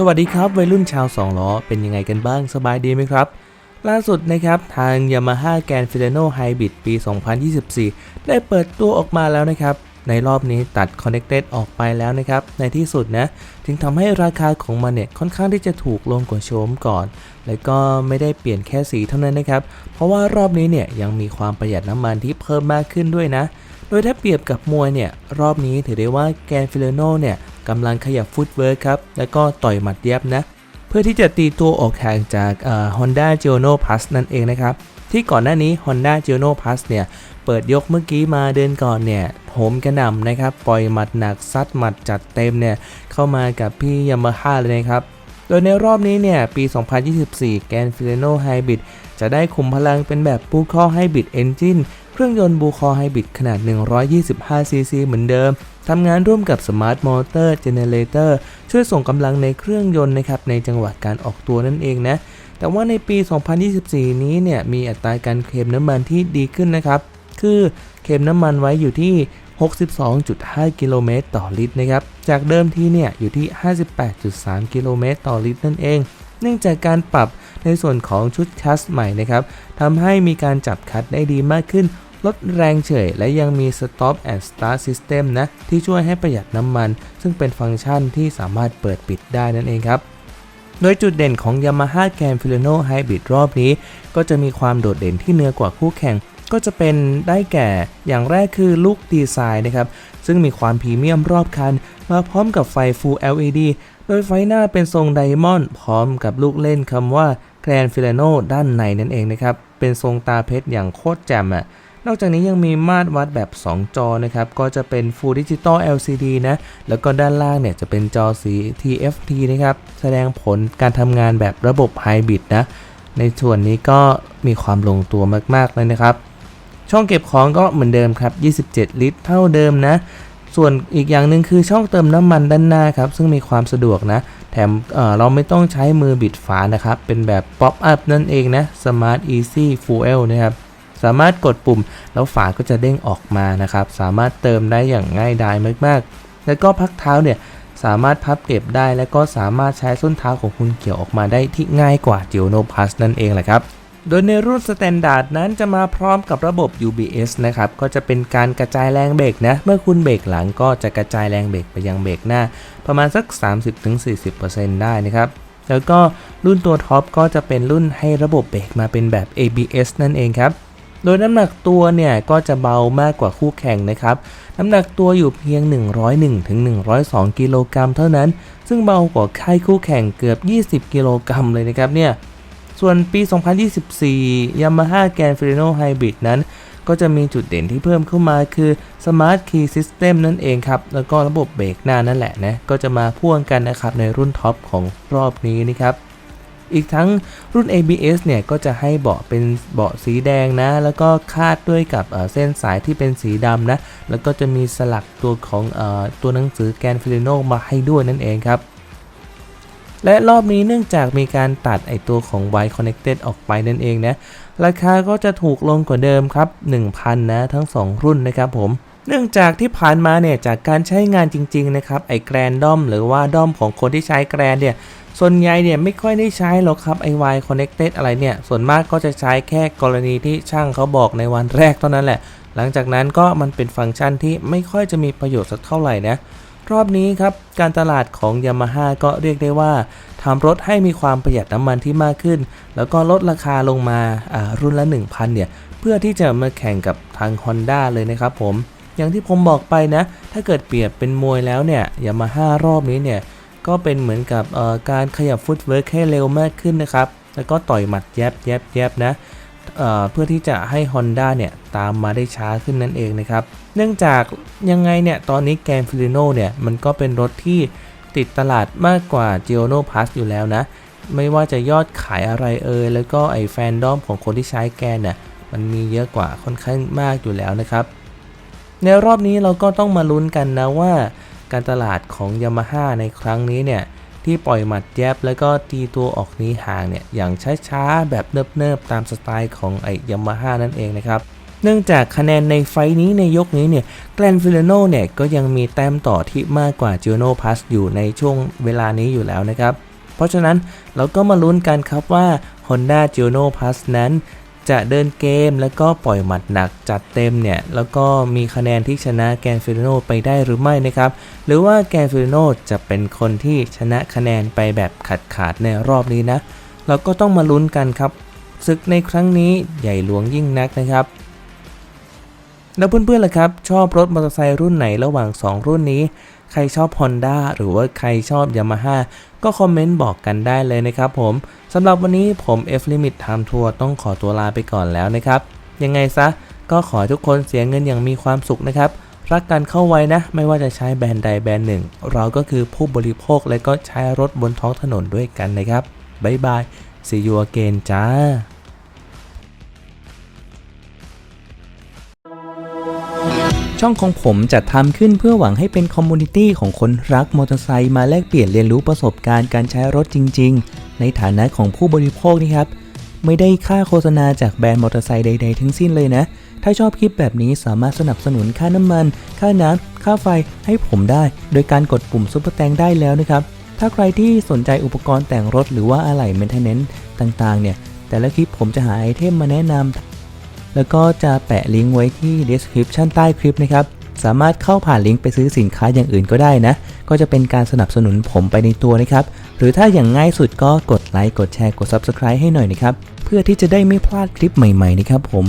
สวัสดีครับวัยรุ่นชาวสองล้อเป็นยังไงกันบ้างสบายดีไหมครับ ล่าสุดนะครับทาง Yamaha g r a n d Filano Hybrid ปี 2024 ได้เปิดตัวออกมาแล้วนะครับ ในรอบนี้ตัด Connected ออกไปแล้วนะครับ ในที่สุดนะ จึงทำให้ราคาของมันเนี่ยค่อนข้างที่จะถูกลงกว่าโชมก่อน แล้วก็ไม่ได้เปลี่ยนแค่สีเท่านั้นนะครับ เพราะว่ารอบนี้เนี่ยยังมีความประหยัดน้ำมันที่เพิ่มมากขึ้นด้วยนะ โดยถ้าเปรียบกับมวยเนี่ยรอบนี้ถือได้ว่าแกนฟิลโนเนี่ย กำลังขยับฟุตเวิร์คครับ แล้วก็ต่อยหมัดเย็บนะ เพื่อที่จะตีตัวออกห่างจากเอ่อ Honda g i o n o Plus นั่นเองนะครับ ที่ก่อนหน้านี้ Honda g i o n o Plus เนี่ย เปิดยกเมื่อกี้มาเดินก่อนเนี่ยโหมกระหน่ำนะครับ ปล่อยหมัดหนักซัดหมัดจัดเต็มเนี่ย เข้ามากับพี่ยามาฮ่าเลยนะครับ โดยในรอบนี้เนี่ย ปี 2024 แกนฟิลโนไฮบริดจะได้คุมพลังเป็นแบบบูคอไฮบริดเอนจิน เครื่องยนต์บูคอไฮบริดขนาด 125ซีซีเหมือนเดิม ทำงานร่วมกับ Smart Motor Generator ช่วยส่งกำลังในเครื่องยนต์นะครับในจังหวะการออกตัวนั่นเองนะ แต่ว่าในปี 2024 นี้เนี่ยมีอัตราการเคลมน้ำมันที่ดีขึ้นนะครับ คือเคลมน้ำมันไว้อยู่ที่ 62.5 กิโลเมตรต่อลิตรนะครับ จากเดิมที่เนี่ยอยู่ที่ 58.3 กิโลเมตรต่อลิตรนั่นเองเนื่องจากการปรับในส่วนของชุดคัสใหม่นะครับทำให้มีการจับคัดได้ดีมากขึ้น ลดแรงเฉย และยังมี Stop and Start System นะ ที่ช่วยให้ประหยัดน้ำมัน ซึ่งเป็นฟังก์ชันที่สามารถเปิดปิดได้นั่นเองครับโดยจุดเด่นของ Yamaha g r a n Filano Hybrid รอบนี้ ก็จะมีความโดดเด่นที่เหนือกว่าคู่แข่ง ก็จะเป็นได้แก่อย่างแรกคือลูกดีไซน์นะครับ ซึ่งมีความพรีเมียมรอบคัน มาพร้อมกับไฟ Full LED โดยไฟหน้าเป็นทรงไดมอนด์พร้อมกับลูกเล่นคำว่า Grand Filano ด้านในนั่นเองนะครับ เป็นทรงตาเพชรอย่างโคตรแจ่มอะ นอกจากนี้ยังมีมาตรวัดแบบ 2 จอนะครับ ก็จะเป็น Full Digital LCD นะ แล้วก็ด้านล่างเนี่ยจะเป็นจอสี TFT นะครับ แสดงผลการทำงานแบบระบบไฮบริดนะ ในส่วนนี้ก็มีความลงตัวมาก ๆ เลยนะครับ ช่องเก็บของก็เหมือนเดิมครับ 27 ลิตร เท่าเดิมนะ ส่วนอีกอย่างหนึ่งคือช่องเติมน้ำมันด้านหน้าครับ ซึ่งมีความสะดวกนะ แถมเเราไม่ต้องใช้มือบิดฝานะครับ เป็นแบบ Pop Up นั่นเองนะ Smart Easy Fuel นะครับ สามารถกดปุ่ม แล้วฝาก็จะเด้งออกมานะครับ สามารถเติมได้อย่างง่ายดายมากๆ แล้วก็พักเท้าเนี่ยสามารถพับเก็บได้และก็สามารถใช้ส้นเท้าของคุณเกี่ยวออกมาได้ที่ง่ายกว่า g i o n o Plus นั่นเองแหละครับ โดยในรุ่นสแตนดาร์ดนั้นจะมาพร้อมกับระบบ UBS นะครับ ก็จะเป็นการกระจายแรงเบรกนะ เมื่อคุณเบรกหลังก็จะกระจายแรงเบรกไปยังเบรกหน้า ประมาณสัก 30-40%ได้นะครับแล้วก็รุ่นตัวท็อปก็จะเป็นรุ่นให้ระบบเบรกมาเป็นแบบ ABS นั่นเองครับ โดยน้ำหนักตัวเนี่ยก็จะเบามากกว่าคู่แข่งนะครับ น้ำหนักตัวอยู่เพียง 101ถึง102 กิโลกรัมเท่านั้น ซึ่งเบากว่าค่ายคู่แข่งเกือบ 20 กิโลกรัมเลยนะครับเนี่ย ส่วนปี 2024 Yamaha g r a n Filano Hybrid นั้น ก็จะมีจุดเด่นที่เพิ่มเข้ามาคือ Smart Key System นั่นเองครับ แล้วก็ระบบเบรกหน้านั่นแหละนะ ก็จะมาพ่วงกันนะครับในรุ่นท็อปของรอบนี้นะครับ อีกทั้งรุ่น ABS เนี่ยก็จะให้เบาะเป็นเบาะสีแดงนะ แล้วก็คาดด้วยกับเส้นสายที่เป็นสีดำนะ แล้วก็จะมีสลักตัวของอตัวหนังสือแกนฟิลโนมาให้ด้วยนั่นเองครับและรอบนี้เนื่องจากมีการตัดไอตัวของ Y Connected ออกไปนั่นเองนะ ราคาก็จะถูกลงกว่าเดิมครับ 1,000 นะ ทั้ง 2 รุ่นนะครับผม เนื่องจากที่ผ่านมาเนี่ย จากการใช้งานจริง ๆ นะครับ ไอแกรนด้อมหรือว่าด้อมของคนที่ใช้แกรนเนี่ย ส่วนใหญ่เนี่ยไม่ค่อยได้ใช้หรอกครับไอ Y Connected อะไรเนี่ย ส่วนมากก็จะใช้แค่กรณีที่ช่างเขาบอกในวันแรกเท่านั้นแหละ หลังจากนั้นก็มันเป็นฟังก์ชันที่ไม่ค่อยจะมีประโยชน์สักเท่าไหร่นะรอบนี้ครับ การตลาดของ Yamaha ก็เรียกได้ว่าทำรถให้มีความประหยัดน้ำมันที่มากขึ้น แล้วก็ลดราคาลงมาอ่ารุ่นละ 1,000 เนี่ย เพื่อที่จะมาแข่งกับทาง Honda เลยนะครับผม อย่างที่ผมบอกไปนะ ถ้าเกิดเปรียบเป็นมวยแล้วเนี่ย Yamaha รอบนี้เนี่ย ก็เป็นเหมือนกับการขยับฟุตเวิร์กให้เร็วมากขึ้นนะครับ แล้วก็ต่อยหมัดแยบแยบแยบนะเเพื่อที่จะให้ Honda เนี่ยตามมาได้ช้าขึ้นนั่นเองนะครับ เนื่องจากยังไงเนี่ยตอนนี้แกนฟิลิโนเนี่ยมันก็เป็นรถที่ติดตลาดมากกว่า g i o n o Plus อยู่แล้วนะ ไม่ว่าจะยอดขายอะไรเอ่ยแล้วก็ไอแฟนดอมของคนที่ใช้แกนน่ะมันมีเยอะกว่าค่อนข้างมากอยู่แล้วนะครับ ในรอบนี้เราก็ต้องมาลุ้นกันนะว่า การตลาดของ Yamaha ในครั้งนี้เนี่ยที่ปล่อยหมัดแยบแล้วก็ตีตัวออกนี้ห่างเนี่ยอย่างช้าๆ แบบเนิบๆ ตามสไตล์ของไอ้ Yamaha นั่นเองนะครับเนื่องจากคะแนนในไฟนี้ในยกนี้เนี่ยแกลนฟิลโนเนี่ยก็ยังมีแต้มต่อที่มากกว่า g i o n o Plus อยู่ในช่วงเวลานี้อยู่แล้วนะครับ เพราะฉะนั้นเราก็มาลุ้นกันครับว่า Honda g i o n o Plus นั้น จะเดินเกมแล้วก็ปล่อยหมัดหนักจัดเต็มเนี่ยแล้วก็มีคะแนนที่ชนะแกนฟิลโนไปได้หรือไม่นะครับหรือว่าแกนฟิลโนจะเป็นคนที่ชนะคะแนนไปแบบขาดขาดในรอบนี้นะเราก็ต้องมาลุ้นกันครับศึกในครั้งนี้ใหญ่หลวงยิ่งนักนะครับ แล้วเพื่อนๆล่ะครับ ชอบรถมอเตอร์ไซค์รุ่นไหนระหว่าง 2 รุ่นนี้ ใครชอบ Honda หรือว่าใครชอบ Yamaha ก็คอมเมนต์บอกกันได้เลยนะครับผมสำหรับวันนี้ผม F Limit Time Tour ต้องขอตัวลาไปก่อนแล้วนะครับ ยังไงซะก็ขอทุกคนเสียเงินอย่างมีความสุขนะครับรักกันเข้าไว้นะ ไม่ว่าจะใช้แบรนด์ใดแบรนด์หนึ่ง เราก็คือผู้บริโภคและก็ใช้รถบนท้องถนนด้วยกันนะครับ บ๊ายบาย see you again จ้า ช่องของผมจัดทำขึ้นเพื่อหวังให้เป็นคอมมูนิตี้ของคนรักมอเตอร์ไซค์มาแลกเปลี่ยนเรียนรู้ประสบการณ์การใช้รถจริง ๆ ในฐานะของผู้บริโภคนี่ครับ ไม่ได้ค่าโฆษณาจากแบรนด์มอเตอร์ไซค์ใด ๆ ทั้งสิ้นเลยนะ ถ้าชอบคลิปแบบนี้สามารถสนับสนุนค่าน้ำมัน ค่าน้ำค่าไฟให้ผมได้ โดยการกดปุ่มซุปเปอร์แตงได้แล้วนะครับ ถ้าใครที่สนใจอุปกรณ์แต่งรถหรือว่าอะไหล่เมนเทนเนนต์ต่างๆเนี่ยแต่ละคลิปผมจะหาไอเทมมาแนะนำ แล้วก็จะแปะลิงก์ไว้ที่ description ใต้คลิปนะครับ สามารถเข้าผ่านลิงก์ไปซื้อสินค้าอย่างอื่นก็ได้นะ ก็จะเป็นการสนับสนุนผมไปในตัวนะครับ หรือถ้าอย่างง่ายสุดก็กดไลค์ กดแชร์ กด subscribe ให้หน่อยนะครับ เพื่อที่จะได้ไม่พลาดคลิปใหม่ๆนะครับผม